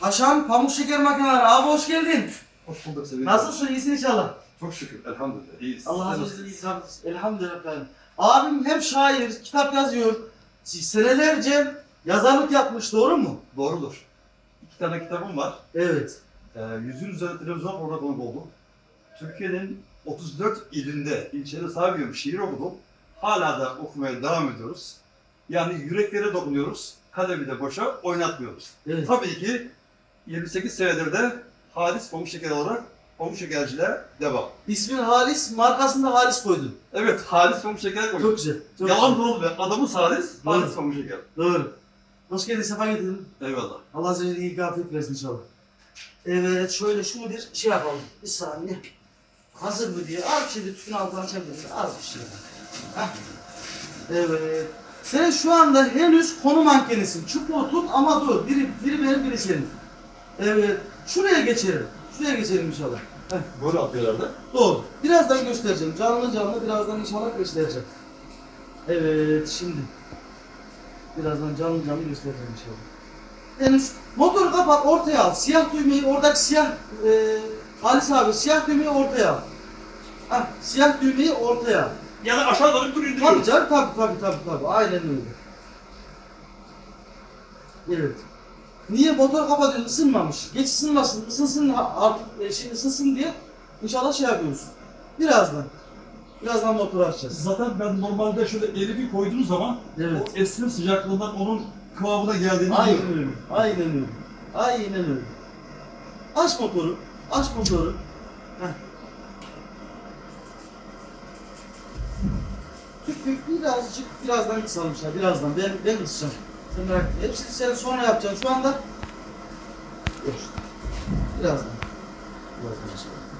Paşam pamuk şeker makineleri abi hoş geldin. Hoş bulduk sevgili. Nasılsın iyisin inşallah. Çok şükür elhamdülillah iyiyiz. Allah Siz razı olsun nasılsınız? iyi kardeşim. Elhamdülillah efendim. Abim hem şair, kitap yazıyor. Senelerce yazarlık yapmış doğru mu? Doğrudur. İki tane kitabım var. Evet. Ee, yüzün üzerinde televizyon programı konuk oldum. Türkiye'nin 34 ilinde, ilçede sahibi şiir okudum. Hala da okumaya devam ediyoruz. Yani yüreklere dokunuyoruz. Kalemi de boşa oynatmıyoruz. Evet. Tabii ki 28 senedir de Halis Pamuk Şeker olarak Pamuk Şekerciliğe devam. İsmin Halis, markasını da Halis koydun. Evet, Halis Pamuk Şeker koyduk. Çok güzel. Çok Yalan güzel. doğru be. Adamın Halis, Doğru. Halis Pamuk Şeker. Doğru. Hoş geldin, sefa getirdin. Eyvallah. Allah size iyi gafiyet versin inşallah. Evet, şöyle şunu bir şey yapalım. Bir saniye. Hazır mı diye. Şey de tütün altına çevirsin. Az bir şey. Heh. Evet. Sen şu anda henüz konu mankenisin. Çubuğu tut ama dur. Biri, biri benim, biri senin. Evet. Şuraya geçelim. Şuraya geçelim inşallah. Heh. Böyle atıyorlar da. Doğru. Birazdan göstereceğim. Canlı canlı birazdan inşallah göstereceğim. Evet şimdi. Birazdan canlı canlı göstereceğim inşallah. Henüz motoru kapat ortaya al. Siyah düğmeyi oradaki siyah e, Halis abi siyah düğmeyi ortaya al. Hah, siyah düğmeyi ortaya al. Yani aşağı doğru duruyor Tabii canım tabii tabii tabii tabii. Aynen öyle. Evet. Niye motor kapatıyorsun? Isınmamış. Geç ısınmasın. Isınsın ha- artık e, şey ısınsın diye inşallah şey yapıyoruz. Birazdan. Birazdan motoru açacağız. Zaten ben normalde şöyle eli koyduğum zaman Evet. o esinin sıcaklığından onun kıvamına geldiğini Aynen öyle. Aynen öyle. Aynen öyle. Aç motoru. Aç motoru. Heh. Birazcık birazdan kısalmışlar. Birazdan. Ben ben kısacağım. Etme. Hepsini sen sonra yapacaksın. Şu anda Dur. Birazdan. Birazdan inşallah.